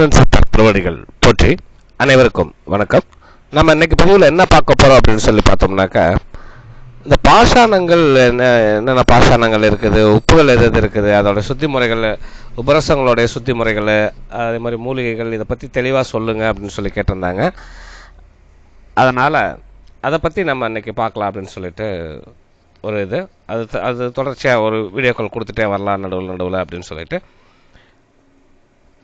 ஆதினன் சித்தர் திருவடிகள் போற்றி அனைவருக்கும் வணக்கம். நம்ம இன்னைக்கு பதிவில் என்ன பார்க்க போறோம் அப்படின்னு சொல்லி பார்த்தோம்னாக்கா இந்த பாஷாணங்கள் என்ன என்னென்ன பாஷாணங்கள் இருக்குது உப்புகள் எது எது இருக்குது அதோட சுத்தி முறைகள் உபரசங்களுடைய சுத்தி முறைகள் அதே மாதிரி மூலிகைகள் இதை பற்றி தெளிவாக சொல்லுங்கள் அப்படின்னு சொல்லி கேட்டிருந்தாங்க. அதனால் அதை பற்றி நம்ம இன்னைக்கு பார்க்கலாம் அப்படின்னு சொல்லிட்டு ஒரு இது. அது அது தொடர்ச்சியாக ஒரு வீடியோ கால் கொடுத்துட்டே வரலாம் நடுவில் நடுவில் அப்படின்னு சொல்லிட்டு.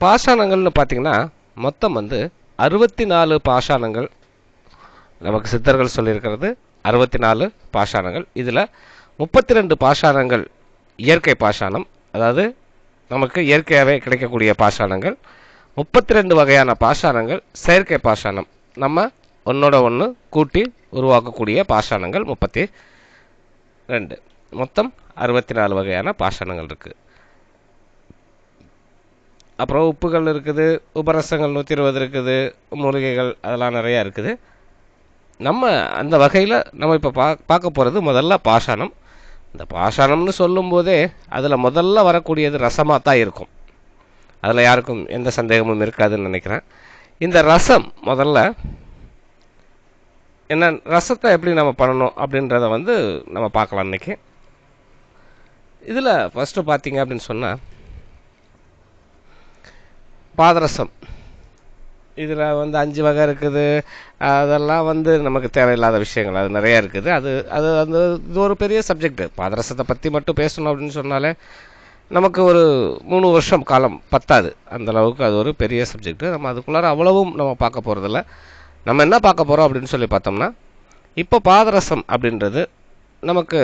பாஷாணங்கள்னு பார்த்தீங்கன்னா மொத்தம் வந்து அறுபத்தி நாலு பாஷாணங்கள். நமக்கு சித்தர்கள் சொல்லியிருக்கிறது அறுபத்தி நாலு பாஷாணங்கள். இதில் முப்பத்தி ரெண்டு பாஷாணங்கள் இயற்கை பாஷாணம். அதாவது நமக்கு இயற்கையாகவே கிடைக்கக்கூடிய பாஷாணங்கள். முப்பத்தி ரெண்டு வகையான பாஷாணங்கள் செயற்கை பாஷாணம். நம்ம ஒன்னோட ஒன்று கூட்டி உருவாக்கக்கூடிய பாஷாணங்கள் முப்பத்தி ரெண்டு. மொத்தம் அறுபத்தி நாலு வகையான பாஷாணங்கள் இருக்குது அப்புறம் உப்புகள் இருக்குது உபரசங்கள் நூற்றி இருபது இருக்குது மூலிகைகள் அதெல்லாம் நிறையா இருக்குது. நம்ம அந்த வகையில் நம்ம இப்போ பா பார்க்க போகிறது முதல்ல பாஷாணம். இந்த பாஷாணம்னு சொல்லும்போதே அதில் முதல்ல வரக்கூடியது ரசமாக தான் இருக்கும். அதில் யாருக்கும் எந்த சந்தேகமும் இருக்காதுன்னு நினைக்கிறேன். இந்த ரசம் முதல்ல என்ன ரசத்தை எப்படி நம்ம பண்ணணும் அப்படின்றத வந்து நம்ம பார்க்கலாம் இன்றைக்கி இதில் ஃபஸ்ட்டு பார்த்தீங்க அப்படின்னு சொன்னால் பாதரசம். இதில் வந்து அஞ்சு வகை இருக்குது. அதெல்லாம் வந்து நமக்கு தேவையில்லாத விஷயங்கள். அது நிறைய இருக்குது. அது அது அந்த இது ஒரு பெரிய சப்ஜெக்ட்டு பாதரசத்தை பற்றி மட்டும் பேசணும் அப்படின்னு சொன்னாலே நமக்கு ஒரு மூணு வருஷம் காலம் பத்தாது. அந்த அளவுக்கு அது ஒரு பெரிய சப்ஜெக்ட்டு நம்ம அதுக்குள்ளார அவ்வளவும் நம்ம பார்க்க போகிறதில்ல நம்ம என்ன பார்க்க போகிறோம் அப்படின்னு சொல்லி பார்த்தோம்னா இப்போ பாதரசம் அப்படின்றது நமக்கு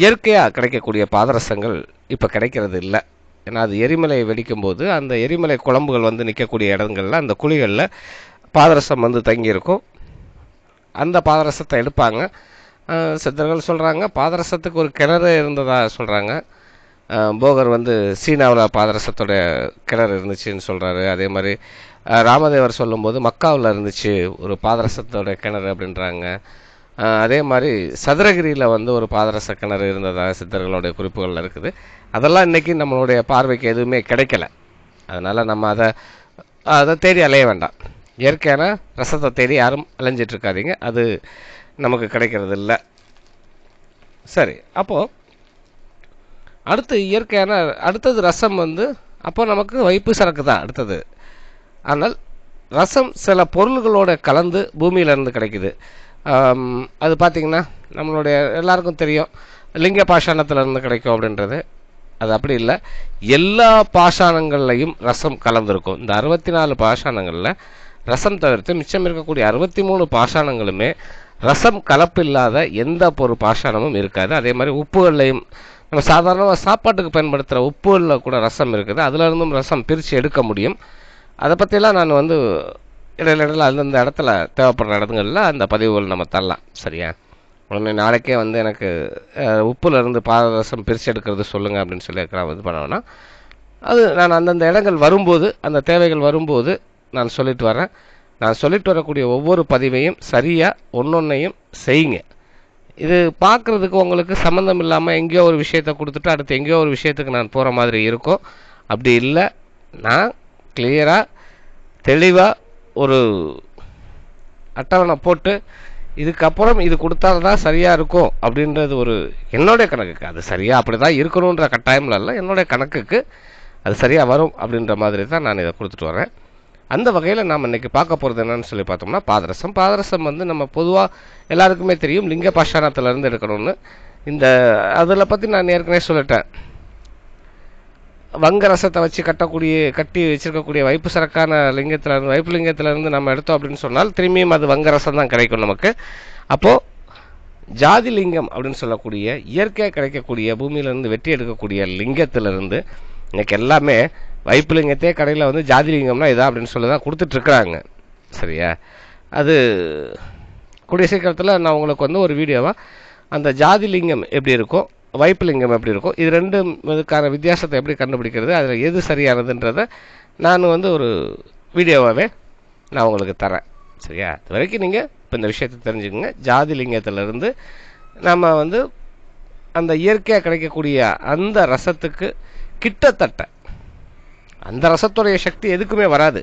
இயற்கையாக கிடைக்கக்கூடிய பாதரசங்கள் இப்போ கிடைக்கிறது இல்லை. ஏன்னா அது எரிமலை வெடிக்கும்போது அந்த எரிமலை குழம்புகள் வந்து நிற்கக்கூடிய இடங்களில் அந்த குழிகளில் பாதரசம் வந்து தங்கியிருக்கும். அந்த பாதரசத்தை எடுப்பாங்க. சித்தர்கள் சொல்கிறாங்க பாதரசத்துக்கு ஒரு கிணறு இருந்ததாக சொல்கிறாங்க போகர் வந்து சீனாவில் பாதரசத்தோட கிணறு இருந்துச்சுன்னு சொல்கிறாரு அதே மாதிரி ராமதேவர் சொல்லும்போது மக்காவில் இருந்துச்சு ஒரு பாதரசத்தோட கிணறு அப்படின்றாங்க. அதே மாதிரி சதுரகிரியில் வந்து ஒரு பாதரச கிணறு இருந்ததாக சித்தர்களுடைய குறிப்புகள் இருக்குது. அதெல்லாம் இன்னைக்கு நம்மளுடைய பார்வைக்கு எதுவுமே கிடைக்கல. அதனால் நம்ம அதை அதை தேடி அலைய வேண்டாம். இயற்கையான ரசத்தை தேடி யாரும் அலைஞ்சிட்ருக்காதீங்க அது நமக்கு கிடைக்கிறது இல்லை சரி அப்போது அடுத்து இயற்கையான அடுத்தது ரசம் வந்து அப்போ நமக்கு வைப்பு சரக்கு தான் அடுத்தது. ஆனால் ரசம் சில பொருள்களோட கலந்து பூமியிலேருந்து கிடைக்குது. அது பார்த்தீங்கன்னா நம்மளுடைய எல்லாருக்கும் தெரியும். லிங்க பாஷாணத்திலிருந்து கிடைக்கும் அப்படின்றது. அது அப்படி இல்லை. எல்லா பாஷாணங்கள்லையும் ரசம் கலந்துருக்கும். இந்த அறுபத்தி நாலு பாஷாணங்களில் ரசம் தவிர்த்து மிச்சம் இருக்கக்கூடிய அறுபத்தி மூணு பாஷாணங்களுமே ரசம் கலப்பில்லாத எந்த ஒரு பாஷாணமும் இருக்காது. அதே மாதிரி உப்புகள்லையும் நம்ம சாதாரணமாக சாப்பாட்டுக்கு பயன்படுத்துகிற உப்புகளில் கூட ரசம் இருக்குது. அதிலிருந்தும் ரசம் பிரித்து எடுக்க முடியும். அதை பற்றிலாம் நான் வந்து இடையில இடையில அந்தந்த இடத்துல தேவைப்படுற இடத்துங்களில் அந்த பதிவுகள் நம்ம தரலாம். சரியா? உடனே நாளைக்கே வந்து எனக்கு உப்புலேருந்து பாதரசம் பிரித்து எடுக்கிறது சொல்லுங்கள் அப்படின்னு சொல்லி நான் இது பண்ணோன்னா அது நான் அந்தந்த இடங்கள் வரும்போது அந்த தேவைகள் வரும்போது நான் சொல்லிட்டு வரேன் நான் சொல்லிட்டு வரக்கூடிய ஒவ்வொரு பதிவையும் சரியாக ஒன்னொன்னையும் செய்யுங்க. இது பார்க்குறதுக்கு உங்களுக்கு சம்மந்தம் இல்லாமல் எங்கேயோ ஒரு விஷயத்தை கொடுத்துட்டு அடுத்து எங்கேயோ ஒரு விஷயத்துக்கு நான் போகிற மாதிரி இருக்கும் அப்படி இல்லை. நான் கிளியராக தெளிவாக ஒரு அட்டவணை போட்டு இதுக்கப்புறம் இது கொடுத்தால்தான் சரியாக இருக்கும் அப்படின்றது ஒரு என்னுடைய கணக்குக்கு. அது சரியாக அப்படி தான் இருக்கணுன்ற கட்டாயமில் இல்லை என்னுடைய கணக்குக்கு அது சரியாக வரும் அப்படின்ற மாதிரி தான் நான் இதை கொடுத்துட்டு வரேன். அந்த வகையில் நாம் இன்றைக்கி பார்க்க போகிறது என்னன்னு சொல்லி பார்த்தோம்னா பாதரசம். பாதரசம் வந்து நம்ம பொதுவாக எல்லாருக்குமே தெரியும் லிங்க பாஷாணத்துல இருந்து எடுக்கணும்னு. இந்த அதில் பற்றி நான் ஏற்கனவே சொல்லிட்டேன். வங்க ரசத்தை வச்சு கட்டக்கூடிய கட்டி வச்சிருக்கக்கூடிய வைப்பு சரக்கான லிங்கத்தில் இருந்து வைப்பு லிங்கத்துல இருந்து நம்ம எடுத்தோம் அப்படின்னு சொன்னால் திரும்பியும் அது வங்க ரசம் தான் கிடைக்கும் நமக்கு. அப்போது ஜாதி லிங்கம் அப்படின்னு சொல்லக்கூடிய இயற்கையாக கிடைக்கக்கூடிய பூமியிலேருந்து வெற்றி வெட்டி எடுக்கக்கூடிய லிங்கத்திலிருந்து இன்னைக்கு எல்லாமே வைப்பு லிங்கத்தே கடையில் வந்து ஜாதி லிங்கம்னா இதான் அப்படின்னு சொல்லி தான் கொடுத்துட்ருக்குறாங்க. சரியா? அது கூடிய சீக்கிரத்தில் நான் உங்களுக்கு வந்து ஒரு வீடியோவாக அந்த ஜாதி லிங்கம் எப்படி இருக்கும் வைப்புலிங்கம் எப்படி இருக்கும் இது ரெண்டும் இதுக்கான வித்தியாசத்தை எப்படி கண்டுபிடிக்கிறது அதில் எது சரியானதுன்றதை நான் வந்து ஒரு வீடியோவாகவே நான் உங்களுக்கு தரேன். சரியா? இது வரைக்கும் நீங்கள் இப்போ இந்த விஷயத்தை தெரிஞ்சுக்கோங்க. ஜாதி லிங்கத்திலிருந்து நம்ம வந்து அந்த இயற்கையாக கிடைக்கக்கூடிய அந்த ரசத்துக்கு கிட்டத்தட்ட அந்த ரசத்துடைய சக்தி எதுக்குமே வராது.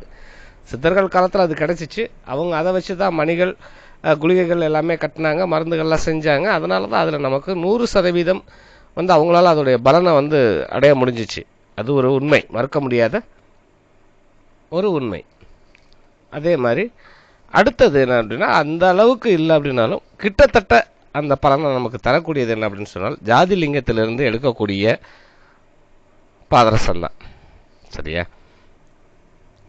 சித்தர்கள் காலத்தில் அது கிடச்சிச்சு. அவங்க அதை வச்சு தான் மணிகள் குளிகைகள் எல்லாமே கட்டினாங்க மருந்துகள்லாம் செஞ்சாங்க. அதனால தான் அதில் நமக்கு நூறு சதவீதம் வந்து அவங்களால அதோடைய பலனை வந்து அடைய முடிஞ்சிச்சு. அது ஒரு உண்மை. மறுக்க முடியாத ஒரு உண்மை. அதே மாதிரி அடுத்தது என்ன அப்படின்னா அந்த அளவுக்கு இல்லை அப்படின்னாலும் கிட்டத்தட்ட அந்த பலனை நமக்கு தரக்கூடியது என்ன அப்படின்னு சொன்னால் ஜாதி லிங்கத்திலிருந்து எடுக்கக்கூடிய பாதரசம் தான். சரியா?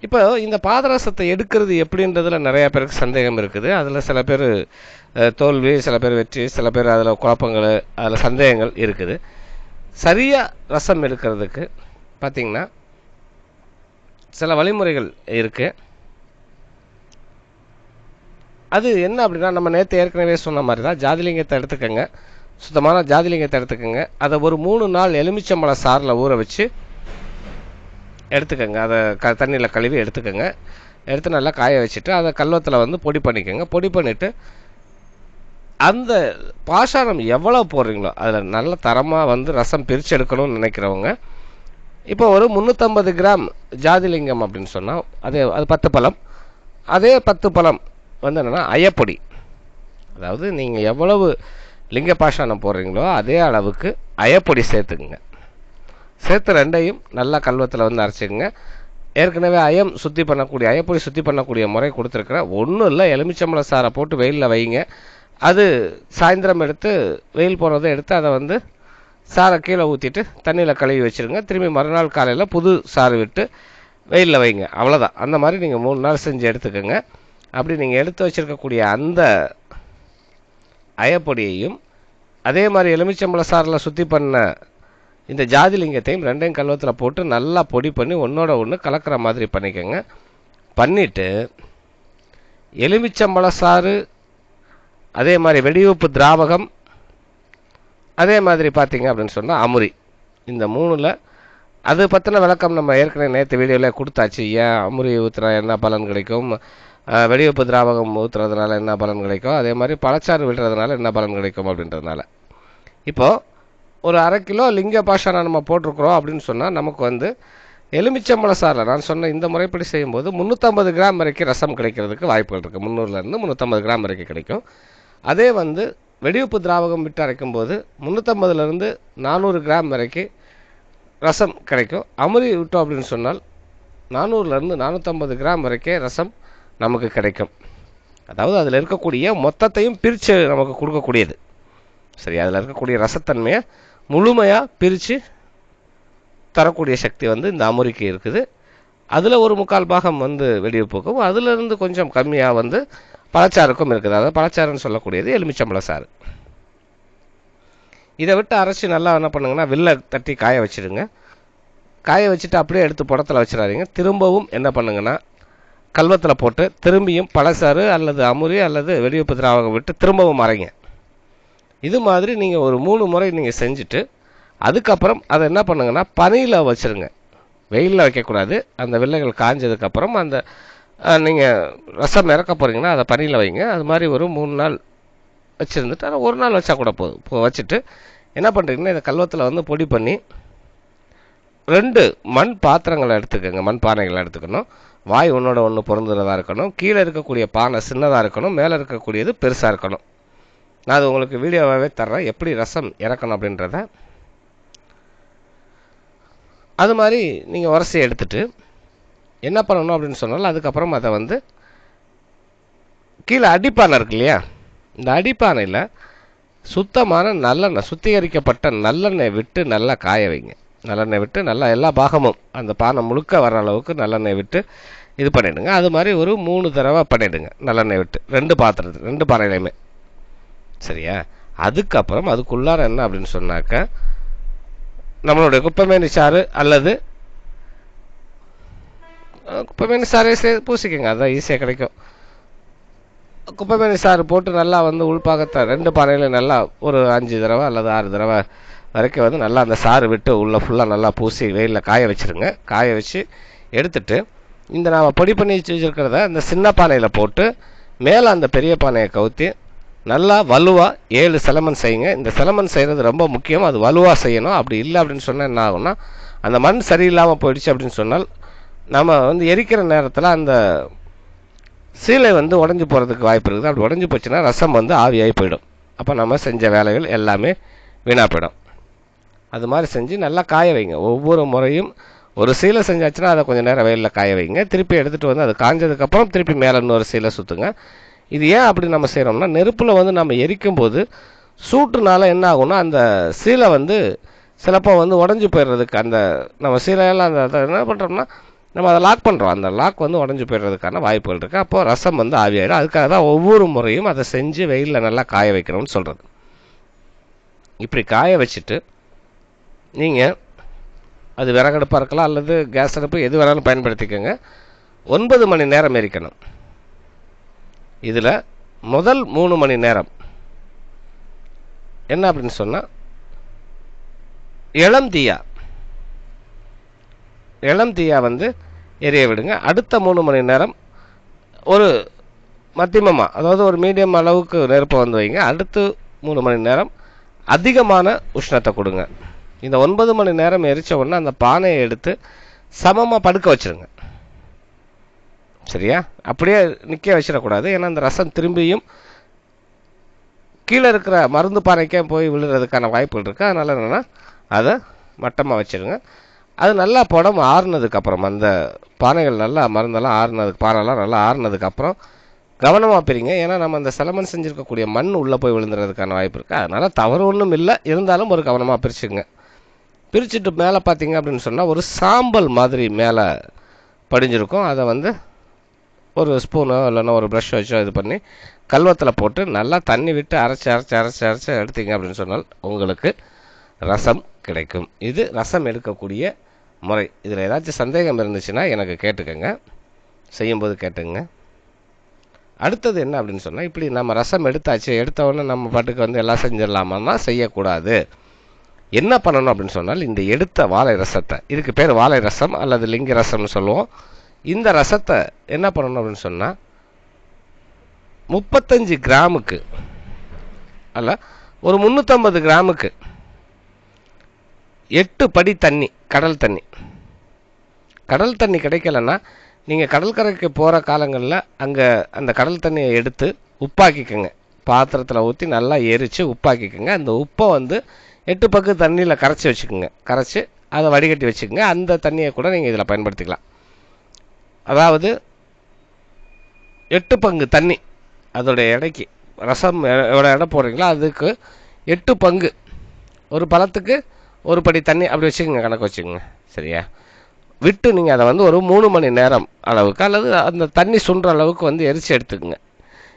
இப்போ இந்த பாதரசத்தை எடுக்கிறது எப்படின்றதுல நிறையா பேருக்கு சந்தேகம் இருக்குது. அதில் சில பேர் தோல்வி சில பேர் வெற்றி சில பேர் அதில் குழப்பங்கள் அதில் சந்தேகங்கள் இருக்குது. சரியாக ரசம் எடுக்கிறதுக்கு பார்த்தீங்கன்னா சில வழிமுறைகள் இருக்குது அது என்ன அப்படின்னா நம்ம நேற்று ஏற்கனவே சொன்ன மாதிரி தான் ஜாதிலிங்கத்தை எடுத்துக்கோங்க. சுத்தமான ஜாதிலிங்கத்தை எடுத்துக்கோங்க. அதை ஒரு மூணு நாள் எலுமிச்சம்பழ சாறில் ஊற வச்சு எடுத்துக்கோங்க. அதை க தண்ணியில் கழுவி எடுத்துக்கோங்க. எடுத்து நல்லா காய வச்சுட்டு அதை கல்வத்தில் வந்து பொடி பண்ணிக்கோங்க. பொடி பண்ணிவிட்டு அந்த பாஷாணம் எவ்வளோ போடுறீங்களோ அதில் நல்ல தரமாக வந்து ரசம் பிரித்து எடுக்கணும்னு நினைக்கிறவங்க இப்போ ஒரு முந்நூற்றம்பது கிராம் ஜாதிலிங்கம் அப்படின்னு சொன்னால் அது அது பத்து பழம். அதே பத்து பழம் வந்து என்னென்னா அயப்பொடி. அதாவது நீங்கள் எவ்வளவு லிங்க பாஷாணம் போடுறீங்களோ அதே அளவுக்கு அயப்பொடி சேர்த்துக்குங்க. சேர்த்து ரெண்டையும் நல்லா கல்வத்தில் வந்து அரைச்சிக்கங்க. ஏற்கனவே அயம் சுத்தி பண்ணக்கூடிய அயப்பொடி சுத்தி பண்ணக்கூடிய முறை கொடுத்துருக்குறேன் ஒன்றும் இல்லை எலுமிச்சம்பழ சாரை போட்டு வெயிலில் வைங்க. அது சாயந்தரம் எடுத்து வெயில் போகிறத எடுத்து அதை வந்து சாரை கீழே ஊற்றிட்டு தண்ணியில் கழுவி வச்சுருங்க. திரும்பி மறுநாள் காலையில் புது சாறு விட்டு வெயிலில் வைங்க. அவ்வளோதான் அந்த மாதிரி நீங்கள் மூணு நாள் செஞ்சு எடுத்துக்கோங்க. அப்படி நீங்கள் எடுத்து வச்சிருக்கக்கூடிய அந்த அயப்பொடியையும் அதே மாதிரி எலுமிச்சம்பழ சாறில் சுத்தி பண்ண இந்த ஜாதிலிங்கத்தையும் ரெண்டையும் கல்வத்தில் போட்டு நல்லா பொடி பண்ணி ஒன்றோட ஒன்று கலக்கிற மாதிரி பண்ணிக்கோங்க. பண்ணிவிட்டு எலுமிச்சம்பழ சாறு அதே மாதிரி வெடிவுப்பு திராவகம் அதே மாதிரி பார்த்தீங்க அப்படின்னு சொன்னால் அமுரி. இந்த மூணில் அது பற்றின விளக்கம் நம்ம ஏற்கனவே நேற்று வீடியோவில் கொடுத்தாச்சு. ஏன் அமுரி ஊற்றுனா என்ன பலன் கிடைக்கும்? அஹ், வெடிவெப்பு திராவகம் ஊற்றுறதுனால என்ன பலன் கிடைக்கும்? அதே மாதிரி பழச்சாறு விடுறதுனால என்ன பலன் கிடைக்கும் அப்படின்றதுனால. இப்போது ஒரு அரை கிலோ லிங்க பாஷானா நம்ம போட்டிருக்கிறோம் அப்படின்னு சொன்னால் நமக்கு வந்து எலுமிச்சம்பழ சாரில் நான் சொன்ன இந்த முறைப்படி செய்யும்போது முந்நூற்றம்பது கிராம் வரைக்கும் ரசம் கிடைக்கிறதுக்கு வாய்ப்புகள் இருக்குது முந்நூறுலேருந்து முந்நூற்றம்பது கிராம் வரைக்கும் கிடைக்கும். அதே வந்து வெடிவுப்பு திராவகம் விட்டு அரைக்கும் போது முந்நூற்றம்பதுலேருந்து நானூறு கிராம் வரைக்கும் ரசம் கிடைக்கும். அமுரி விட்டோம் அப்படின்னு சொன்னால் நானூறுலேருந்து நானூற்றம்பது கிராம் வரைக்கும் ரசம் நமக்கு கிடைக்கும். அதாவது அதில் இருக்கக்கூடிய மொத்தத்தையும் பிரித்து நமக்கு கொடுக்கக்கூடியது. சரி அதில் இருக்கக்கூடிய ரசத்தன்மையை முழுமையாக பிரித்து தரக்கூடிய சக்தி வந்து இந்த அமுரிக்கு இருக்குது. அதில் ஒரு முக்கால் பாகம் வந்து வெடிவுப்புக்கும் அதிலிருந்து கொஞ்சம் கம்மியாக வந்து பழச்சாருக்கும் இருக்குது. அதாவது பழச்சாருன்னு சொல்லக்கூடியது எலுமிச்சம்பழ சாறு. இதை விட்டு அரைச்சி நல்லா என்ன பண்ணுங்கன்னா வில்ல தட்டி காய வச்சுருங்க காய வச்சுட்டு அப்படியே எடுத்து புடத்தில் வச்சிடாதீங்க. திரும்பவும் என்ன பண்ணுங்கன்னா கல்வத்தில் போட்டு திரும்பியும் பழசாறு அல்லது அமுரி அல்லது வெடிவுப்பு திராவகம் விட்டு திரும்பவும் அரைங்க. இது மாதிரி நீங்கள் ஒரு மூணு முறை நீங்கள் செஞ்சுட்டு அதுக்கப்புறம் அதை என்ன பண்ணுங்கன்னா பனியில் வச்சுருங்க. வெயிலில் வைக்கக்கூடாது. அந்த வில்லைகள் காஞ்சதுக்கப்புறம் அந்த நீங்கள் ரசம் இறக்க போகிறீங்கன்னா அதை பனியில் வைங்க. அது மாதிரி ஒரு மூணு நாள் வச்சுருந்துட்டு அதை ஒரு நாள் வச்சா கூட போதும் இப்போ வச்சுட்டு என்ன பண்ணுறீங்கன்னா இதை கல்வத்தில் வந்து பொடி பண்ணி ரெண்டு மண் பாத்திரங்களை எடுத்துக்கோங்க. மண் பானைகளை எடுத்துக்கணும். வாய் ஒன்றோட ஒன்று பொருந்துறதா இருக்கணும். கீழே இருக்கக்கூடிய பானை சின்னதாக இருக்கணும். மேலே இருக்கக்கூடியது பெருசாக இருக்கணும். நான் அது உங்களுக்கு வீடியோவாகவே தர்றேன். எப்படி ரசம் இறக்கணும் அப்படின்றத. அது மாதிரி நீங்கள் உரசி எடுத்துட்டு என்ன பண்ணணும் அப்படின்னு சொன்னாலும் அதுக்கப்புறம் அதை வந்து கீழே அடிப்பானை இருக்கு இல்லையா? இந்த அடிப்பானையில் சுத்தமான நல்லெண்ணெய் சுத்திகரிக்கப்பட்ட நல்லெண்ணெய் விட்டு நல்லா காய வைங்க. நல்லெண்ணெய் விட்டு நல்லா எல்லா பாகமும் அந்த பானை முழுக்க வர அளவுக்கு நல்லெண்ணெய் விட்டு இது பண்ணிவிடுங்க அது மாதிரி ஒரு மூணு தடவை பண்ணிவிடுங்க நல்லெண்ணெய் விட்டு. ரெண்டு பாத்திரத்து ரெண்டு பானையிலையுமே. சரியா? அதுக்கப்புறம் அதுக்குள்ளார என்ன அப்படின்னு சொன்னாக்க நம்மளுடைய குப்பமேனி சாறு அல்லது அஹ், குப்பைமேனி சாறை சே பூசிக்கோங்க அதான் ஈஸியாக கிடைக்கும். குப்பைமேனி சாறு போட்டு நல்லா வந்து உள்பாகத்தை ரெண்டு பானையில் நல்லா ஒரு அஞ்சு தடவை அல்லது ஆறு தடவை வரைக்கும் வந்து நல்லா அந்த சாறு விட்டு உள்ளே ஃபுல்லாக நல்லா பூசி வெயிலில் காய வச்சிருங்க. காய வச்சு எடுத்துட்டு இந்த நாம் பொடி பண்ணி வச்சு வச்சிருக்கிறத சின்ன பானையில் போட்டு மேலே அந்த பெரிய பானையை கவுத்தி நல்லா வலுவாக ஏழு சிலமன் செய்யுங்க. இந்த சிலமன் செய்கிறது ரொம்ப முக்கியம். அது வலுவாக செய்யணும். அப்படி இல்லை அப்படின்னு சொன்னால் என்ன ஆகும்னா அந்த மண் சரியில்லாமல் போயிடுச்சு அப்படின்னு சொன்னால் நம்ம வந்து எரிக்கிற நேரத்தில் அந்த சீலை வந்து உடஞ்சி போகிறதுக்கு வாய்ப்பு இருக்குது. அப்படி உடஞ்சி போச்சுன்னா ரசம் வந்து ஆவியாகி போயிடும். அப்போ நம்ம செஞ்ச வேலைகள் எல்லாமே வீணாக போயிடும். அது மாதிரி செஞ்சு நல்லா காய வைங்க. ஒவ்வொரு முறையும் ஒரு சீலை செஞ்சாச்சுன்னா அதை கொஞ்சம் நேரம் வெயிலில் காய வைங்க. திருப்பி எடுத்துகிட்டு வந்து அது காஞ்சதுக்கப்புறம் திருப்பி மேலே இன்னொரு சீலை சுற்றுங்க இது ஏன் அப்படி நம்ம செய்கிறோம்னா நெருப்பில் வந்து நம்ம எரிக்கும் போது சூட்டுனால என்ன ஆகும்னா அந்த சீலை வந்து சிலப்போ வந்து உடஞ்சி போயிடுறதுக்கு அந்த நம்ம சீலையெல்லாம் அந்த அதை என்ன பண்ணுறோம்னா நம்ம அதை லாக் பண்ணுறோம் அந்த லாக் வந்து உடஞ்சி போயிடுறதுக்கான வாய்ப்புகள் இருக்குது அப்போது ரசம் வந்து ஆவியாயிடும். அதுக்காக தான் ஒவ்வொரு முறையும் அதை செஞ்சு வெயிலில் நல்லா காய வைக்கணும்னு சொல்கிறது இப்படி காய வச்சுட்டு நீங்கள் அது விறகடுப்பாக இருக்கலாம் அல்லது கேஸ் அடுப்பு எது வேணாலும் பயன்படுத்திக்கோங்க. ஒன்பது மணி நேரம் எரிக்கணும். இதில் முதல் மூணு மணி நேரம். என்ன அப்படின்னு சொன்னால் இளம் தீயா. தீயா வந்து எரிய விடுங்க. அடுத்த மூணு மணி நேரம் ஒரு மத்தியமமாக அதாவது ஒரு மீடியம் அளவுக்கு நெருப்பை வந்து வைங்க. அடுத்து மூணு மணி நேரம் அதிகமான உஷ்ணத்தை கொடுங்க. இந்த ஒன்பது மணி நேரம் எரிச்ச உடனே அந்த பானையை எடுத்து சமமாக படுக்க வச்சுருங்க. சரியா? அப்படியே நிற்க வச்சிடக்கூடாது. ஏன்னா அந்த ரசம் திரும்பியும் கீழே இருக்கிற மருந்து பானைக்கே போய் விழுறதுக்கான வாய்ப்புகள் இருக்குது அதனால் என்னென்னா அதை மட்டமாக வச்சுருங்க. அது நல்லா புடம் ஆறுனதுக்கப்புறம் அந்த பானைகள் நல்லா மருந்தெல்லாம் ஆறுனதுக்கு பானைலாம் நல்லா ஆறுனதுக்கப்புறம் கவனமாக பிரிங்க. ஏன்னா நம்ம அந்த செலமன் செஞ்சுருக்கக்கூடிய மண் உள்ளே போய் விழுந்துறதுக்கான வாய்ப்பு இருக்குது அதனால் தவறு ஒன்றும் இல்லை. இருந்தாலும் ஒரு கவனமாக பிரிச்சுங்க பிரிச்சுட்டு மேலே பார்த்தீங்க அப்படின்னு சொன்னால் ஒரு சாம்பல் மாதிரி மேலே படிஞ்சிருக்கும். அதை வந்து ஒரு ஸ்பூனோ இல்லைன்னா ஒரு ப்ரஷ் வச்சோ இது பண்ணி கல்வத்தில் போட்டு நல்லா தண்ணி விட்டு அரைச்சி அரைச்சி அரைச்சி அரைச்சி எடுத்தீங்க அப்படின்னு சொன்னால் உங்களுக்கு ரசம் கிடைக்கும். இது ரசம் எடுக்கக்கூடிய முறை. இதில் ஏதாச்சும் சந்தேகம் இருந்துச்சுன்னா எனக்கு கேட்டுக்கோங்க. செய்யும்போது கேட்டுங்க. அடுத்தது என்ன அப்படின்னு சொன்னால் இப்படி நம்ம ரசம் எடுத்தாச்சு எடுத்தவொடனே நம்ம பாட்டுக்கு வந்து எல்லாம் செஞ்சிடலாமான்னா செய்யக்கூடாது. என்ன பண்ணணும் அப்படின்னு சொன்னால் இந்த எடுத்த வாழை ரசத்தை. இதுக்கு பேர் வாழை ரசம் அல்லது லிங்க ரசம்னு சொல்லுவோம். இந்த ரசத்தை என்ன பண்ணணும் அப்படின்னு சொன்னால் முப்பத்தஞ்சு கிராமுக்கு அல்ல ஒரு முந்நூற்றம்பது கிராமுக்கு எட்டு படி தண்ணி கடல் தண்ணி. கடல் தண்ணி கிடைக்கலன்னா நீங்கள் கடற்கரைக்கு போகிற காலங்களில் அங்கே அந்த கடல் தண்ணியை எடுத்து உப்பாக்கிக்கோங்க. பாத்திரத்தில் ஊற்றி நல்லா எரித்து உப்பாக்கிக்கோங்க. அந்த உப்பை வந்து எட்டு பக்கு தண்ணியில் கரைச்சி வச்சுக்கோங்க. கரைச்சி அதை வடிகட்டி வச்சுக்கோங்க. அந்த தண்ணியை கூட நீங்கள் இதில் பயன்படுத்திக்கலாம். அதாவது எட்டு பங்கு தண்ணி அதோடைய எடைக்கு ரசம் எவ்வளோ எடை போடுறீங்களோ அதுக்கு எட்டு பங்கு. ஒரு பழத்துக்கு ஒரு படி தண்ணி அப்படி வச்சுக்கோங்க கணக்கு வச்சுக்கோங்க. சரியா? விட்டு நீங்கள் அதை வந்து ஒரு மூணு மணி நேரம் அளவுக்கு அல்லது அந்த தண்ணி சுன்ற அளவுக்கு வந்து எரிச்சு எடுத்துக்கோங்க.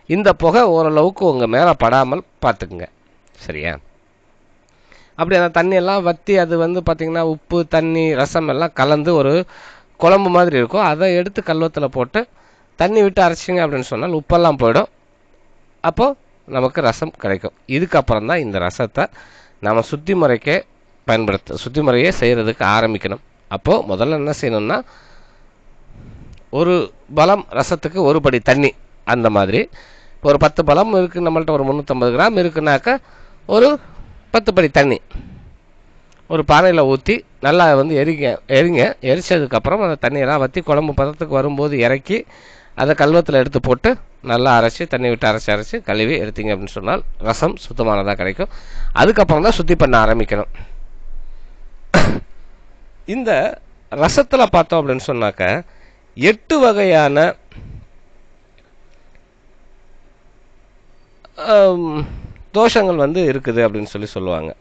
இந்த புகை ஓரளவுக்கு உங்கள் மேலே படாமல் பார்த்துக்குங்க. சரியா? அப்படி அந்த தண்ணியெல்லாம் வற்றி அது வந்து பார்த்திங்கன்னா உப்பு தண்ணி ரசம் எல்லாம் கலந்து ஒரு குழம்பு மாதிரி இருக்கும். அதை எடுத்து கல்வத்தில் போட்டு தண்ணி விட்டு அரைச்சிங்க அப்படின்னு சொன்னால் உப்பெல்லாம் போயிடும். அப்போது நமக்கு ரசம் கிடைக்கும். இதுக்கப்புறம் தான் இந்த ரசத்தை நம்ம சுத்தி முறைக்கே பயன்படுத்த சுத்தி முறையே செய்கிறதுக்கு ஆரம்பிக்கணும். அப்போது முதல்ல என்ன செய்யணும்னா ஒரு பலம் ரசத்துக்கு ஒரு படி தண்ணி அந்த மாதிரி. இப்போ ஒரு பத்து பழம் இருக்குது நம்மள்ட்ட ஒரு முந்நூற்றம்பது கிராம் இருக்குனாக்கா ஒரு பத்து படி தண்ணி. ஒரு பானையில் ஊற்றி நல்லா வந்து எரிங்க எரிங்க. எரிச்சதுக்கப்புறம் அந்த தண்ணியெல்லாம் வற்றி குழம்பு பதத்துக்கு வரும்போது இறக்கி அதை கல்வத்தில் எடுத்து போட்டு நல்லா அரைச்சி தண்ணி விட்டு அரைச்சி அரைச்சி கழுவி எடுத்தீங்க அப்படின்னு சொன்னால் ரசம் சுத்தமானதாக கிடைக்கும். அதுக்கப்புறம் தான் சுத்தி பண்ண ஆரம்பிக்கணும். இந்த ரசத்தில் பார்த்தோம் அப்படின்னு சொன்னாக்க எட்டு வகையான தோஷங்கள் வந்து இருக்குது அப்படின்னு சொல்லி சொல்லுவாங்க.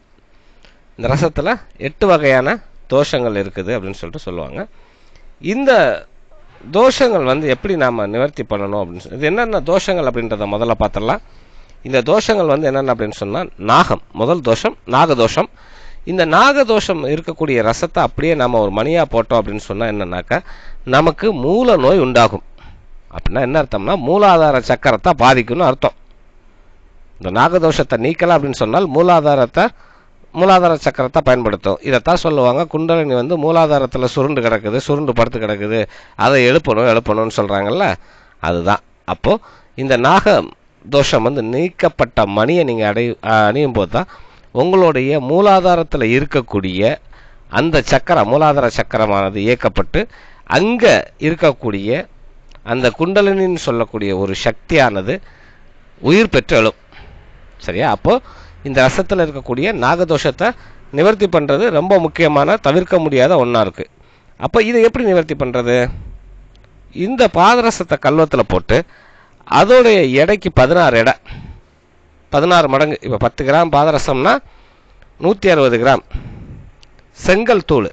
இந்த ரசத்தில் எட்டு வகையான தோஷங்கள் இருக்குது அப்படின்னு சொல்லிட்டு சொல்லுவாங்க. இந்த தோஷங்கள் வந்து எப்படி நாம் நிவர்த்தி பண்ணணும் அப்படின்னு சொல்லி இது என்னென்ன தோஷங்கள் அப்படின்றத முதல்ல பார்த்துடலாம் இந்த தோஷங்கள் வந்து என்னென்ன அப்படின்னு சொன்னால் நாகம். முதல் தோஷம் நாகதோஷம் இந்த நாகதோஷம் இருக்கக்கூடிய ரசத்தை அப்படியே நம்ம ஒரு மணியாக போட்டோம் அப்படின்னு சொன்னால் என்னன்னாக்கா நமக்கு மூல நோய் உண்டாகும். அப்படின்னா என்ன அர்த்தம்னா மூலாதார சக்கரத்தை பாதிக்கும்னு அர்த்தம். இந்த நாகதோஷத்தை நீக்கலாம் அப்படின்னு சொன்னால் மூலாதாரத்தை மூலாதார சக்கரத்தை பயன்படுத்தும். இதைத்தான் சொல்லுவாங்க குண்டலினி வந்து மூலாதாரத்தில் சுருண்டு கிடக்குது சுருண்டு படுத்து கிடக்குது. அதை எழுப்பணும் எழுப்பணும்னு சொல்கிறாங்கல்ல அதுதான். அப்போது இந்த நாக தோஷம் வந்து நீக்கப்பட்ட மணியை நீங்கள் அடை அணியும் போது தான் உங்களுடைய மூலாதாரத்தில் இருக்கக்கூடிய அந்த சக்கரம் மூலாதார சக்கரமானது இயக்கப்பட்டு அங்கே இருக்கக்கூடிய அந்த குண்டலினின்னு சொல்லக்கூடிய ஒரு சக்தியானது உயிர் பெற்று எழும். சரியா? அப்போது இந்த ரசத்தில் இருக்கக்கூடிய நாகதோஷத்தை நிவர்த்தி பண்ணுறது ரொம்ப முக்கியமான தவிர்க்க முடியாத ஒன்றா இருக்குது அப்போ இதை எப்படி நிவர்த்தி பண்ணுறது இந்த பாதரசத்தை கல்வத்தில் போட்டு அதோடைய எடைக்கு பதினாறு எடை. பதினாறு மடங்கு. இப்போ பத்து கிராம் பாதரசம்னா நூற்றி அறுபது கிராம். செங்கல் தூள்.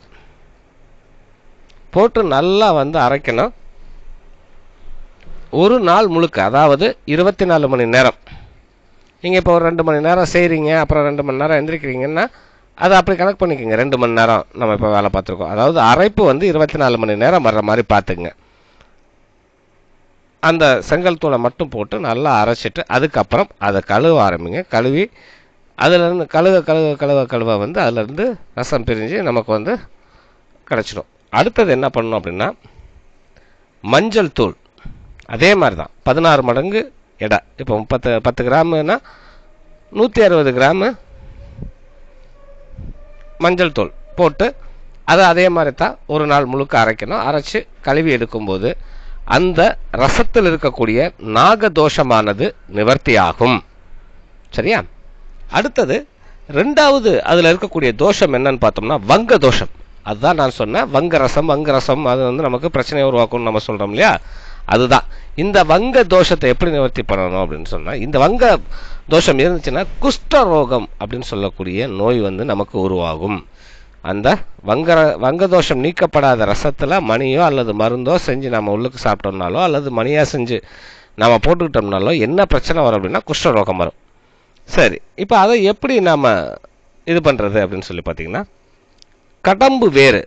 போட்டு நல்லா வந்து அரைக்கணும். ஒரு நாள் முழுக்க அதாவது இருபத்தி நாலு மணி நேரம். நீங்கள் இப்போ ஒரு ரெண்டு மணி நேரம் செய்கிறீங்க அப்புறம் ரெண்டு மணி நேரம் எந்திரிக்கிறீங்கன்னா அதை அப்படி கணக்கு பண்ணிக்கோங்க. ரெண்டு மணி நேரம் நம்ம இப்போ வேலை பார்த்துருக்கோம். அதாவது அரைப்பு வந்து இருபத்தி நாலு மணி நேரம் வர்ற மாதிரி பார்த்துக்குங்க அந்த செங்கல் தூளை மட்டும் போட்டு நல்லா அரைச்சிட்டு அதுக்கப்புறம் அதை கழுவ ஆரம்பிங்க. கழுவி அதுலேருந்து கழுவ கழுவ கழுவ கழுவ வந்து அதுலேருந்து ரசம் பிரிஞ்சு நமக்கு வந்து கிடச்சிடும். அடுத்தது என்ன பண்ணணும் அப்படின்னா மஞ்சள் தூள். அதே மாதிரி தான் பதினாறு மடங்கு எடை. இப்போ பத்து பத்து கிராமுன்னா நூற்றி அறுபது கிராமு மஞ்சள் தூள் போட்டு அதை அதே மாதிரி தான் ஒரு நாள் முழுக்க அரைக்கணும். அரைச்சி கழுவி எடுக்கும்போது அந்த ரசத்தில் இருக்கக்கூடிய நாகதோஷமானது நிவர்த்தியாகும். சரியா? அடுத்தது ரெண்டாவது அதில் இருக்கக்கூடிய தோஷம் என்னன்னு பார்த்தோம்னா வங்க தோஷம் அதுதான் நான் சொன்னேன். வங்க ரசம் வங்க ரசம் அது வந்து நமக்கு பிரச்சனையை உருவாக்கும்னு நம்ம சொல்கிறோம் இல்லையா? அதுதான். இந்த வங்க தோஷத்தை எப்படி நிவர்த்தி பண்ணணும் அப்படின்னு சொன்னால் இந்த வங்க தோஷம் இருந்துச்சுன்னா குஷ்டரோகம் அப்படின்னு சொல்லக்கூடிய நோய் வந்து நமக்கு உருவாகும். அந்த வங்க வங்க தோஷம் நீக்கப்படாத ரசத்தில் மணியோ அல்லது மருந்தோ செஞ்சு நம்ம உள்ளுக்கு சாப்பிட்டோம்னாலோ அல்லது மணியாக செஞ்சு நம்ம போட்டுக்கிட்டோம்னாலோ என்ன பிரச்சனை வரும் அப்படின்னா குஷ்டரோகம் வரும். சரி இப்போ அதை எப்படி நாம் இது பண்ணுறது அப்படின்னு சொல்லி பார்த்தீங்கன்னா கடம்பு வேறு.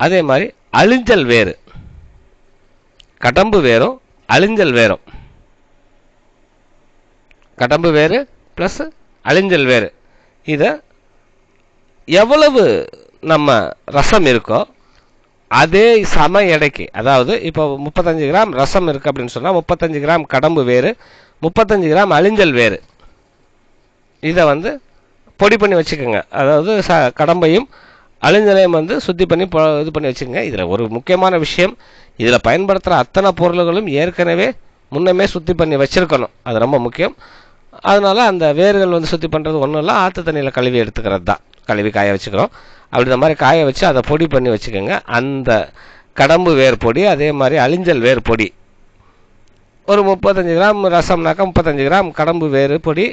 அதே மாதிரி அழிஞ்சல் வேறு. கடம்பு வேறும் அழிஞ்சல் வேறும். கடம்பு வேறு ப்ளஸ் அழிஞ்சல் வேறு. இதை எவ்வளவு நம்ம ரசம் இருக்கோ அதே சம எடைக்கு அதாவது இப்போ முப்பத்தஞ்சு கிராம் ரசம் இருக்குது அப்படின்னு சொன்னால் முப்பத்தஞ்சு கிராம் கடம்பு வேறு முப்பத்தஞ்சு கிராம் அழிஞ்சல் வேறு. இதை வந்து பொடி பண்ணி வச்சுக்கோங்க. அதாவது ச கடம்பையும் அழிஞ்சலையும் வந்து சுத்தி பண்ணி இது பண்ணி வச்சுக்கோங்க. இதில் ஒரு முக்கியமான விஷயம் இதில் பயன்படுத்துகிற அத்தனை பொருள்களும் ஏற்கனவே முன்னமே சுத்தி பண்ணி வச்சுருக்கணும். அது ரொம்ப முக்கியம். அதனால் அந்த வேர்கள் வந்து சுத்தி பண்ணுறது ஒன்றும் இல்லை. ஆற்று தண்ணியில் கழுவி எடுத்துக்கிறது தான். கழுவி காய வச்சுக்கிறோம். அப்படி இந்த மாதிரி காய வச்சு அதை பொடி பண்ணி வச்சுக்கோங்க. அந்த கடம்பு வேர் பொடி அதே மாதிரி அழிஞ்சல் வேர் பொடி. ஒரு முப்பத்தஞ்சு கிராம் ரசம்னாக்கா முப்பத்தஞ்சு கிராம் கடம்பு வேறு பொடி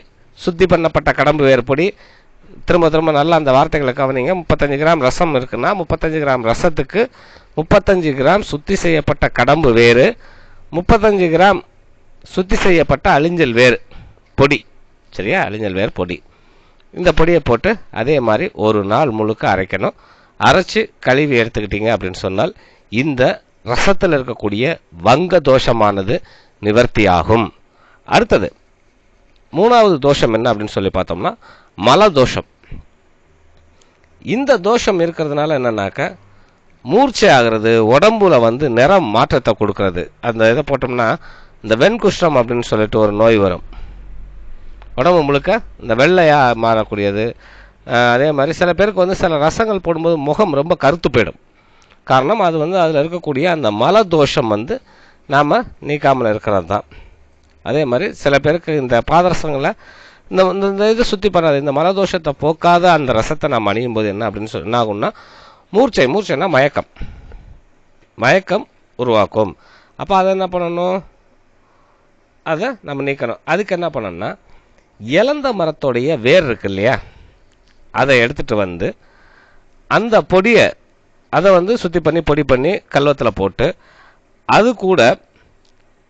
சுத்தி பண்ணப்பட்ட கடம்பு வேறு பொடி திரும்ப திரும்ப நல்லா அந்த வார்த்தைகளை கவனிங்க. முப்பத்தஞ்சு கிராம் ரசம் இருக்குன்னா முப்பத்தஞ்சு கிராம் ரசத்துக்கு முப்பத்தஞ்சு கிராம் சுத்தி செய்யப்பட்ட கடம்பு வேறு முப்பத்தஞ்சு கிராம் சுத்தி செய்யப்பட்ட அழிஞ்சல் வேறு பொடி. சரியா? அழிஞ்சல் வேர் பொடி. இந்த பொடியை போட்டு அதே மாதிரி ஒரு நாள் முழுக்க அரைக்கணும். அரைச்சி கழுவி எடுத்துக்கிட்டீங்க அப்படின்னு சொன்னால் இந்த ரசத்தில் இருக்கக்கூடிய வங்க தோஷமானது நிவர்த்தியாகும். அடுத்தது மூணாவது தோஷம் என்ன அப்படின்னு சொல்லி பார்த்தோம்னா மல தோஷம். இந்த தோஷம் இருக்கிறதுனால என்னன்னாக்க மூர்ச்சை ஆகிறது உடம்புல வந்து நிறம் மாற்றத்தை கொடுக்கறது. அந்த இதை போட்டோம்னா இந்த வெண்குஷ்டம் அப்படின்னு சொல்லிட்டு ஒரு நோய் வரும். உடம்பு முழுக்க இந்த வெள்ளையாக மாறக்கூடியது. அதே மாதிரி சில பேருக்கு வந்து சில ரசங்கள் போடும்போது முகம் ரொம்ப கருத்து போயிடும். காரணம் அது வந்து அதில் இருக்கக்கூடிய அந்த மல தோஷம் வந்து நாம் நீக்காமல் இருக்கிறது தான். அதே மாதிரி சில பேருக்கு இந்த பாதரசங்களை இந்த இந்த இது சுற்றி பண்ணாது இந்த மலதோஷத்தை போக்காத அந்த ரசத்தை நாம் அணியும் போது என்ன அப்படின்னு சொல்லி என்ன ஆகும்னா மூர்ச்சை மூர்ச்சைனா மயக்கம். மயக்கம் உருவாக்கும். அப்போ அதை என்ன பண்ணணும்? அதை நம்ம நீக்கணும். அதுக்கு என்ன பண்ணணும்னா இழந்த மரத்தோடைய வேர் இருக்கு இல்லையா? அதை எடுத்துகிட்டு வந்து அந்த பொடியை அதை வந்து சுற்றி பண்ணி பொடி பண்ணி கல்வத்தில் போட்டு அது கூட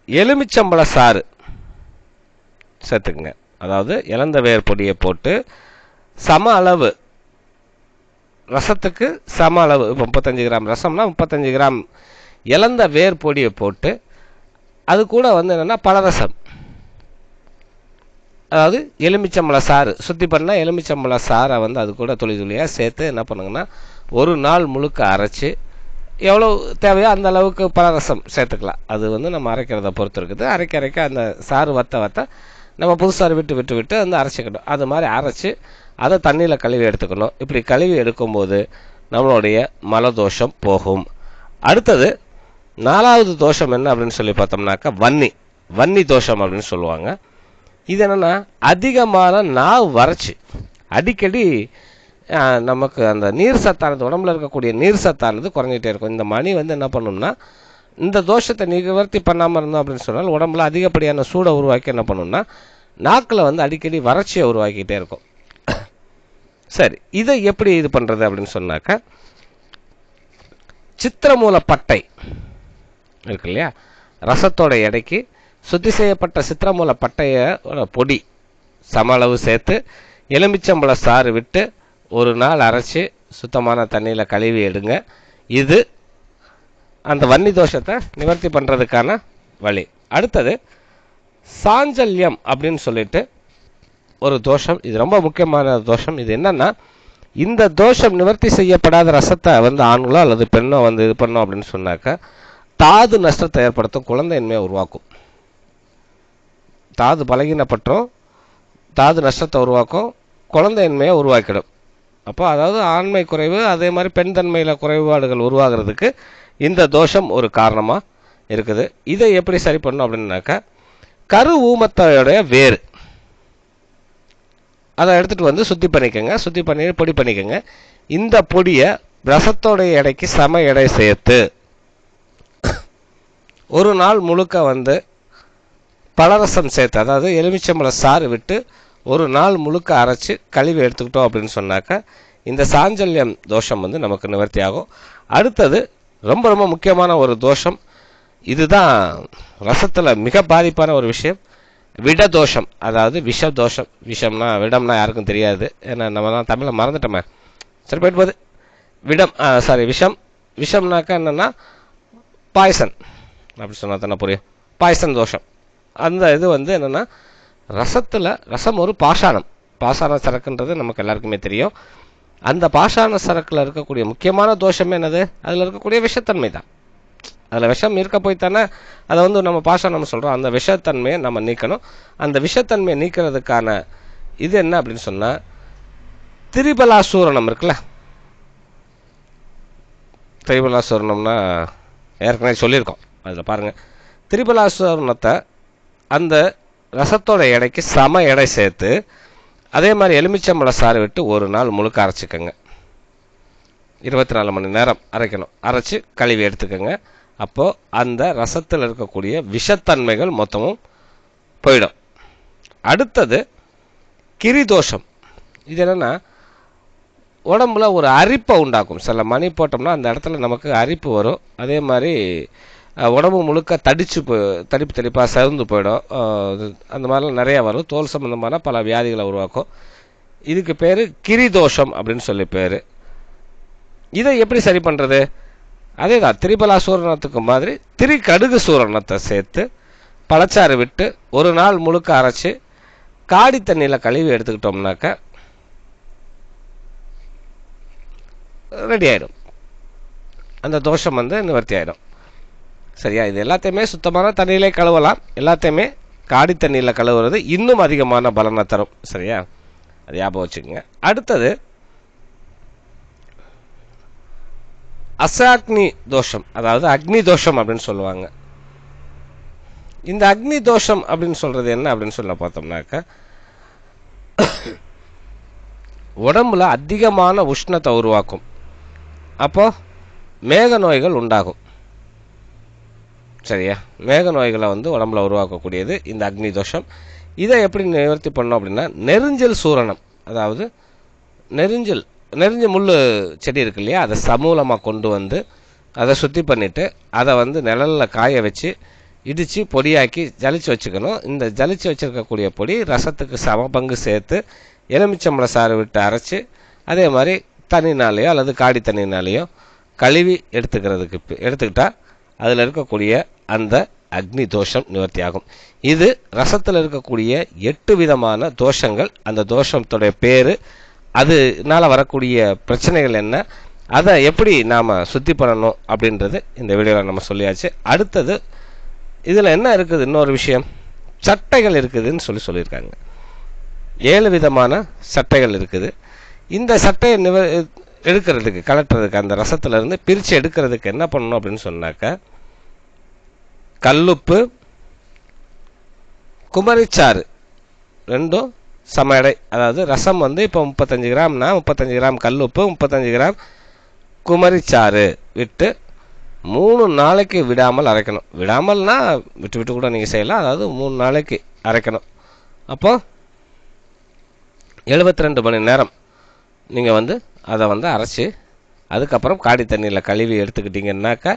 எலுமிச்சம்பழ சாறு சேர்த்துக்குங்க. அதாவது இழந்த வேர் பொடியை போட்டு சம அளவு ரசத்துக்கு சம அளவு. இப்போ முப்பத்தஞ்சு கிராம் ரசம்னா முப்பத்தஞ்சு கிராம் இழந்த வேர் பொடியை போட்டு அது கூட வந்து என்னென்னா பலரசம் அதாவது எலுமிச்சம்பழ சாறு. சுத்தி பண்ணால் எலுமிச்சம்பழ சாரை வந்து அது கூட துளி துளியாக சேர்த்து என்ன பண்ணுங்கன்னா ஒரு நாள் முழுக்க அரைச்சி எவ்வளோ தேவையோ அந்த அளவுக்கு பலரசம் சேர்த்துக்கலாம். அது வந்து நம்ம அரைக்கிறத பொறுத்து இருக்குது. அரைக்க அரைக்க அந்த சாறு வத்த வத்த நம்ம புதுசாக விட்டு விட்டு விட்டு வந்து அரைச்சிக்கணும். அது மாதிரி அரைச்சி அதை தண்ணியில் கழுவி எடுத்துக்கணும். இப்படி கழுவி எடுக்கும்போது நம்மளுடைய மலதோஷம் போகும். அடுத்தது நாலாவது தோஷம் என்ன அப்படின்னு சொல்லி பார்த்தோம்னாக்கா வன்னி. வன்னி தோஷம் அப்படின்னு சொல்லுவாங்க. இது என்னென்னா அதிகமான நாவு வறட்சி. அடிக்கடி நமக்கு அந்த நீர் சத்தானது உடம்புல இருக்கக்கூடிய நீர் சத்தானது குறைஞ்சிட்டே இருக்கும். இந்த மணி வந்து என்ன பண்ணும்னா இந்த தோஷத்தை நிவர்த்தி பண்ணாமல் இருந்தோம் அப்படின்னு சொன்னால் உடம்புல அதிகப்படியான சூடை உருவாக்கி என்ன பண்ணணும்னா நாக்கில் வந்து அடிக்கடி வறட்சியை உருவாக்கிட்டே இருக்கும். சரி இதை எப்படி இது பண்ணுறது அப்படின்னு சொன்னாக்கா சித்திரமூல பட்டை இருக்கு இல்லையா? ரசத்தோட எடைக்கு சுத்தி செய்யப்பட்ட சித்திரமூல பட்டையோட பொடி சம அளவு சேர்த்து எலுமிச்சம்பழ சாறு விட்டு ஒரு நாள் அரைச்சி சுத்தமான தண்ணியில் கழுவி எடுங்க. இது அந்த வன்னி தோஷத்தை நிவர்த்தி பண்ணுறதுக்கான வழி. அடுத்தது சாஞ்சல்யம் அப்படின்னு சொல்லிட்டு ஒரு தோஷம். இது ரொம்ப முக்கியமான தோஷம். இது என்னென்னா இந்த தோஷம் நிவர்த்தி செய்யப்படாத ரசத்தை வந்து ஆண்களோ அல்லது பெண்ணோ வந்து இது பண்ணோம் அப்படின்னு சொன்னாக்கா தாது நஷ்டத்தை ஏற்படுத்தும் குழந்தையின்மையை உருவாக்கும். தாது பலகீனப்பட்டும் தாது நஷ்டத்தை உருவாக்கும் குழந்தையின்மையை உருவாக்கிடும். அப்போ அதாவது ஆண்மை குறைவு அதே மாதிரி பெண் தன்மையில் குறைபாடுகள் உருவாகிறதுக்கு இந்த தோஷம் ஒரு காரணமாக இருக்குது. இதை எப்படி சரி பண்ணணும் அப்படின்னாக்கா கரு ஊமத்தையோடைய வேறு அதை எடுத்துகிட்டு வந்து சுத்தி பண்ணிக்கோங்க. சுத்தி பண்ணி பொடி பண்ணிக்கோங்க. இந்த பொடியை ரசத்தோடைய எடைக்கு சம எடை சேர்த்து ஒரு நாள் முழுக்க வந்து பலரசம் சேர்த்து அதாவது எலுமிச்சம்பழ சாறு விட்டு ஒரு நாள் முழுக்க அரைச்சி கழுவி எடுத்துக்கிட்டோம் அப்படின்னு சொன்னாக்கா இந்த சாஞ்சல்யம் தோஷம் வந்து நமக்கு நிவர்த்தி ஆகும் அடுத்தது ரொம்ப ரொம்ப முக்கியமான ஒரு தோஷம். இதுதான் ரசத்தில் மிக பாதிப்பான ஒரு விஷயம். விட தோஷம் அதாவது விஷ தோஷம் விஷம்னா விடம்னா யாருக்கும் தெரியாது. ஏன்னா நம்ம தான் தமிழை மறந்துட்டோமே. சரி போயிட்டு போகுது. விடம் சாரி விஷம். விஷம்னாக்கா என்னென்னா பாய்சன். அப்படி சொன்னால் தானே புரியும். பாய்சன் தோஷம். அந்த இது வந்து என்னென்னா ரசத்தில் ரசம் ஒரு பாஷாணம். பாசாரம் சரக்குன்றது நமக்கு எல்லாருக்குமே தெரியும். அந்த பாஷான சரக்கில் இருக்கக்கூடிய முக்கியமான தோஷம் என்னது? அதில் இருக்கக்கூடிய விஷத்தன்மை தான். அதில் விஷம் இருக்க போய் தானே அதை வந்து நம்ம பாஷாணம் சொல்கிறோம் அந்த விஷத்தன்மையை நம்ம நீக்கணும். அந்த விஷத்தன்மையை நீக்கிறதுக்கான இது என்ன அப்படின்னு சொன்னால் திரிபலாசூரணம் இருக்குல்ல? திரிபலாசூரணம்னா ஏற்கனவே சொல்லியிருக்கோம். அதில் பாருங்கள் திரிபலாசூரணத்தை அந்த ரசத்தோட எடைக்கு சம எடை சேர்த்து அதே மாதிரி எலுமிச்சம்பழ சாறு விட்டு ஒரு நாள் முழுக்க அரைச்சிக்கோங்க. இருபத்தி நாலு மணி நேரம் அரைக்கணும். அரைச்சி கழுவி எடுத்துக்கோங்க. அப்போது அந்த ரசத்தில் இருக்கக்கூடிய விஷத்தன்மைகள் மொத்தமும் போயிடும். அடுத்தது கிரிதோஷம். இது என்னென்னா உடம்புல ஒரு அரிப்பை உண்டாக்கும். சில மணி போட்டோம்னா அந்த இடத்துல நமக்கு அரிப்பு வரும். அதே மாதிரி உடம்பு முழுக்க தடிச்சு போ தடிப்பு தடிப்பாக சருந்து போயிடும். அந்த மாதிரிலாம் நிறையா வரும். தோல் சம்மந்தமான பல வியாதிகளை உருவாக்கும். இதுக்கு பேர் கிரிதோஷம் அப்படின்னு சொல்லி பேர். இதை எப்படி சரி பண்ணுறது அதே தான் திரிபலா சூரணத்துக்கு மாதிரி திரி கடுகு சூரணத்தை சேர்த்து பழச்சாறு விட்டு ஒரு நாள் முழுக்க அரைச்சி காடி தண்ணியில் கழுவி எடுத்துக்கிட்டோம்னாக்க ரெடி ஆயிடும். அந்த தோஷம் வந்து நிவர்த்தி ஆயிடும். சரியா? இது எல்லாத்தையுமே சுத்தமான தண்ணியிலே கழுவலாம். எல்லாத்தையுமே காடி தண்ணியில் கழுவுறது இன்னும் அதிகமான பலனை தரும். சரியா? அது ஞாபகம் வச்சுக்கோங்க. அடுத்தது அசாக்னி தோஷம். அதாவது அக்னி தோஷம் அப்படின்னு சொல்லுவாங்க. இந்த அக்னி தோஷம் அப்படின்னு சொல்றது என்ன அப்படின்னு சொல்ல பார்த்தோம்னாக்க உடம்புல அதிகமான உஷ்ணத்தை உருவாக்கும். அப்போ மேக நோய்கள் உண்டாகும். சரியா? மேக நோய்களை வந்து உடம்புல உருவாக்கக்கூடியது இந்த அக்னி தோஷம். இதை எப்படி நிவர்த்தி பண்ணோம் அப்படின்னா நெருஞ்சல் சூரணம். அதாவது நெருஞ்சல் நெருஞ்ச முள் செடி இருக்கு இல்லையா? அதை சமூலமாக கொண்டு வந்து அதை சுத்தி பண்ணிட்டு அதை வந்து நிழலில் காய வச்சு இடித்து பொடியாக்கி ஜலிச்சு வச்சுக்கணும். இந்த ஜலிச்சு வச்சிருக்கக்கூடிய பொடி ரசத்துக்கு சம பங்கு சேர்த்து எலுமிச்சம்பளை சாறு விட்டு அரைச்சி அதே மாதிரி தண்ணினாலேயோ அல்லது காடி தண்ணினாலேயோ கழுவி எடுத்துக்கிறதுக்கு எடுத்துக்கிட்டால் அதில் இருக்கக்கூடிய அந்த அக்னி தோஷம் நிவர்த்தி ஆகும் இது ரசத்தில் இருக்கக்கூடிய எட்டு விதமான தோஷங்கள். அந்த தோஷத்துடைய பேர் அதனால வரக்கூடிய பிரச்சனைகள் என்ன அதை எப்படி நாம் சுத்தி பண்ணணும் அப்படின்றது இந்த வீடியோவில் நம்ம சொல்லியாச்சு. அடுத்தது இதில் என்ன இருக்குது இன்னொரு விஷயம்? சட்டைகள் இருக்குதுன்னு சொல்லி சொல்லியிருக்காங்க. ஏழு விதமான சட்டைகள் இருக்குது. இந்த சட்டையை நிவ எடுக்கிறதுக்கு கலட்டுறதுக்கு அந்த ரசத்துலேருந்து பிரித்து எடுக்கிறதுக்கு என்ன பண்ணணும் அப்படின்னு சொன்னாக்க கல்லுப்பு குமரிச்சாறு. ரெண்டும் சம எடை. அதாவது ரசம் வந்து இப்போ முப்பத்தஞ்சு கிராம்னா முப்பத்தஞ்சு கிராம் கல்லுப்பு முப்பத்தஞ்சு கிராம் குமரிச்சாறு விட்டு மூணு நாளைக்கு விடாமல் அரைக்கணும். விடாமல்னா விட்டு விட்டு கூட நீங்கள் செய்யலாம். அதாவது மூணு நாளைக்கு அரைக்கணும். அப்போ எழுபத்தி ரெண்டு மணி நேரம் நீங்கள் வந்து அதை வந்து அரைச்சி அதுக்கப்புறம் காடி தண்ணியில் கழுவி எடுத்துக்கிட்டிங்கன்னாக்கா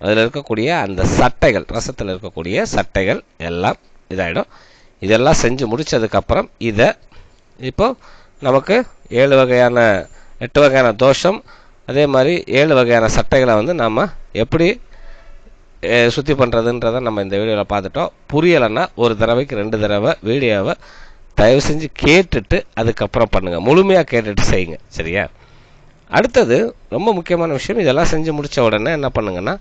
அதில் இருக்கக்கூடிய அந்த சட்டைகள் ரசத்தில் இருக்கக்கூடிய சட்டைகள் எல்லாம் இதாகிடும் இதெல்லாம் செஞ்சு முடித்ததுக்கப்புறம் இதை இப்போ நமக்கு ஏழு வகையான எட்டு வகையான தோஷம் அதே மாதிரி ஏழு வகையான சட்டைகளை வந்து நாம் எப்படி சுத்தி பண்ணுறதுன்றதை நம்ம இந்த வீடியோவில் பார்த்துட்டோம். புரியலைன்னா ஒரு தடவைக்கு ரெண்டு தடவை வீடியோவை தயவு செஞ்சு கேட்டுட்டு அதுக்கப்புறம் பண்ணுங்கள் முழுமையாக கேட்டுட்டு செய்யுங்க. சரியா? அடுத்தது ரொம்ப முக்கியமான விஷயம் இதெல்லாம் செஞ்சு முடித்த உடனே என்ன பண்ணுங்கன்னா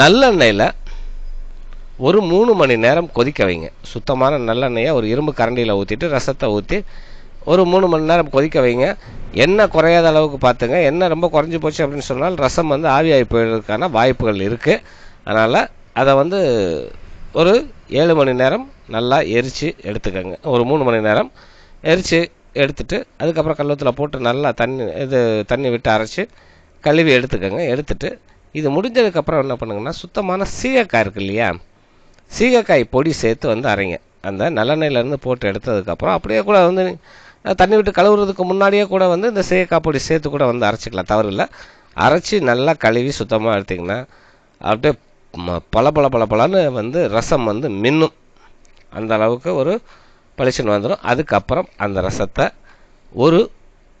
நல்லெண்ணெயில் ஒரு மூணு மணி நேரம் கொதிக்க வைங்க. சுத்தமான நல்லெண்ணெயை ஒரு இரும்பு கரண்டியில் ஊற்றிட்டு ரசத்தை ஊற்றி ஒரு மூணு மணி நேரம் கொதிக்க வைங்க. எண்ணெய் குறையாத அளவுக்கு பார்த்துங்க. எண்ணெய் ரொம்ப குறைஞ்சி போச்சு அப்படின்னு சொன்னால் ரசம் வந்து ஆவியாகி போயிடுறதுக்கான வாய்ப்புகள் இருக்குது அதனால் அதை வந்து ஒரு ஏழு மணி நேரம் நல்லா எரித்து எடுத்துக்கோங்க. ஒரு மூணு மணி நேரம் எரித்து எடுத்துட்டு அதுக்கப்புறம் கல்லூத்தில் போட்டு நல்லா தண்ணி இது தண்ணி விட்டு அரைச்சி கழுவி எடுத்துக்கோங்க. எடுத்துட்டு இது முடிஞ்சதுக்கப்புறம் என்ன பண்ணுங்கன்னா சுத்தமான சீகக்காய் இருக்கு இல்லையா? சீகக்காய் பொடி சேர்த்து வந்து அரைங்க. அந்த நல்லெண்ணெயிலேருந்து போட்டு எடுத்ததுக்கப்புறம் அப்படியே கூட வந்து தண்ணி விட்டு கழுவுறதுக்கு முன்னாடியே கூட வந்து இந்த சீகக்காய் பொடி சேர்த்து கூட வந்து அரைச்சிக்கலாம். தவறு இல்லை. அரைச்சி நல்லா கழுவி சுத்தமாக எடுத்திங்கன்னா அப்படியே பல பல பல பலன்னு வந்து ரசம் வந்து மின்னும். அந்த அளவுக்கு ஒரு பளிச்சுன்னு வந்துடும் அதுக்கப்புறம் அந்த ரசத்தை ஒரு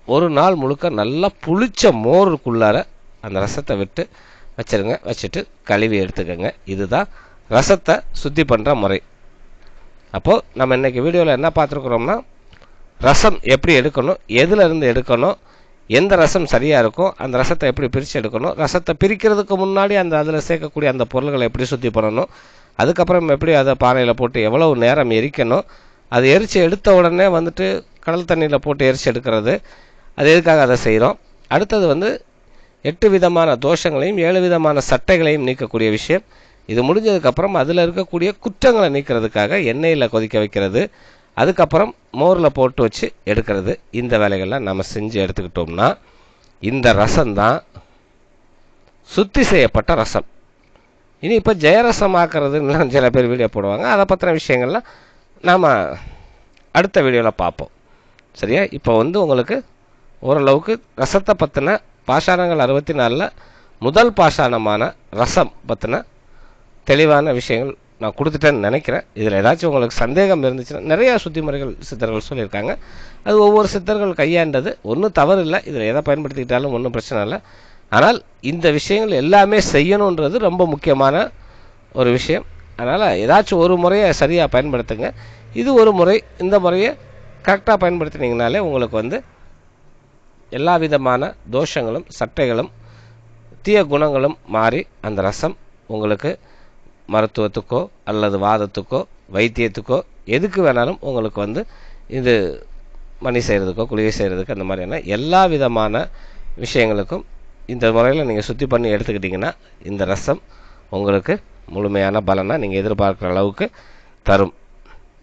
ஒரு நாள் முழுக்க நல்லா புளிச்ச மோருக்குள்ளார அந்த ரசத்தை விட்டு வச்சிருங்க வச்சுட்டு கழுவி எடுத்துக்கோங்க. இதுதான் ரசத்தை சுத்தி பண்ணுற முறை. அப்போது நம்ம இன்றைக்கி வீடியோவில் என்ன பார்த்துருக்குறோம்னா ரசம் எப்படி எடுக்கணும் எதுலேருந்து எடுக்கணும் எந்த ரசம் சரியாக இருக்கும் அந்த ரசத்தை எப்படி பிரித்து எடுக்கணும் ரசத்தை பிரிக்கிறதுக்கு முன்னாடி அந்த அதில் சேர்க்கக்கூடிய அந்த பொருள்களை எப்படி சுத்தி பண்ணணும் அதுக்கப்புறம் எப்படி அதை பானையில் போட்டு எவ்வளவு நேரம் எரிக்கணும் அது எரித்து எடுத்த உடனே வந்துட்டு கடல் தண்ணியில் போட்டு எரித்து எடுக்கிறது அது எதுக்காக அதை செய்கிறோம் அடுத்தது வந்து எட்டு விதமான தோஷங்களையும் ஏழு விதமான சட்டைகளையும் நீக்கக்கூடிய விஷயம். இது முடிஞ்சதுக்கப்புறம் அதில் இருக்கக்கூடிய குற்றங்களை நீக்கிறதுக்காக எண்ணெயில் கொதிக்க வைக்கிறது. அதுக்கப்புறம் மோரில் போட்டு வச்சு எடுக்கிறது. இந்த வேலைகள்லாம் நம்ம செஞ்சு எடுத்துக்கிட்டோம்னா இந்த ரசம் தான் சுத்தி செய்யப்பட்ட ரசம். இனி இப்போ ஜெயரசம் ஆக்கிறதுலாம் சில பேர் வீடியோ போடுவாங்க. அதை பற்றின விஷயங்கள்லாம் நாம் அடுத்த வீடியோவில் பார்ப்போம். சரியா? இப்போ வந்து உங்களுக்கு ஓரளவுக்கு ரசத்தை பற்றின பாஷாணங்கள் அறுபத்தி நாலில் முதல் பாஷாணமான ரசம் பற்றின தெளிவான விஷயங்கள் நான் கொடுத்துட்டேன்னு நினைக்கிறேன். இதில் ஏதாச்சும் உங்களுக்கு சந்தேகம் இருந்துச்சுன்னா நிறையா சுத்தி முறைகள் சித்தர்கள் சொல்லியிருக்காங்க. அது ஒவ்வொரு சித்தர்கள் கையாண்டது. ஒன்றும் தவறு இல்லை இதில் எதை பயன்படுத்திக்கிட்டாலும் ஒன்றும் பிரச்சனை இல்லை. ஆனால் இந்த விஷயங்கள் எல்லாமே செய்யணுன்றது ரொம்ப முக்கியமான ஒரு விஷயம். அதனால் ஏதாச்சும் ஒரு முறையை சரியாக பயன்படுத்துங்க. இது ஒரு முறை இந்த முறையை கரெக்டாக பயன்படுத்தினீங்கனாலே உங்களுக்கு வந்து எல்லா விதமான தோஷங்களும் சட்டைகளும் தீய குணங்களும் மாறி அந்த ரசம் உங்களுக்கு மருத்துவத்துக்கோ அல்லது வாதத்துக்கோ வைத்தியத்துக்கோ எதுக்கு வேணாலும் உங்களுக்கு வந்து இது மணி செய்கிறதுக்கோ குளிகை செய்கிறதுக்கோ அந்த மாதிரியான எல்லா விதமான விஷயங்களுக்கும் இந்த முறையில் நீங்கள் சுத்தி பண்ணி எடுத்துக்கிட்டிங்கன்னா இந்த ரசம் உங்களுக்கு முழுமையான பலனை நீங்கள் எதிர்பார்க்குற அளவுக்கு தரும்.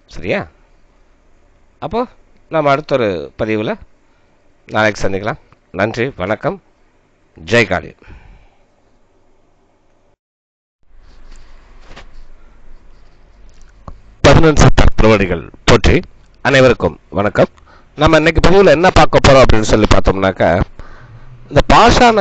சரியா? அப்போ நம்ம அடுத்த ஒரு பதிவில் நாளைக்கு சந்திக்கலாம். நன்றி வணக்கம். ஜெய் காளி. பதினொன்று சித்தர் திருவடிகள் போற்றி அனைவருக்கும் வணக்கம். நம்ம இன்னைக்கு பதிவில் என்ன பார்க்க போறோம் அப்படின்னு சொல்லி பார்த்தோம்னாக்கா இந்த பாஷான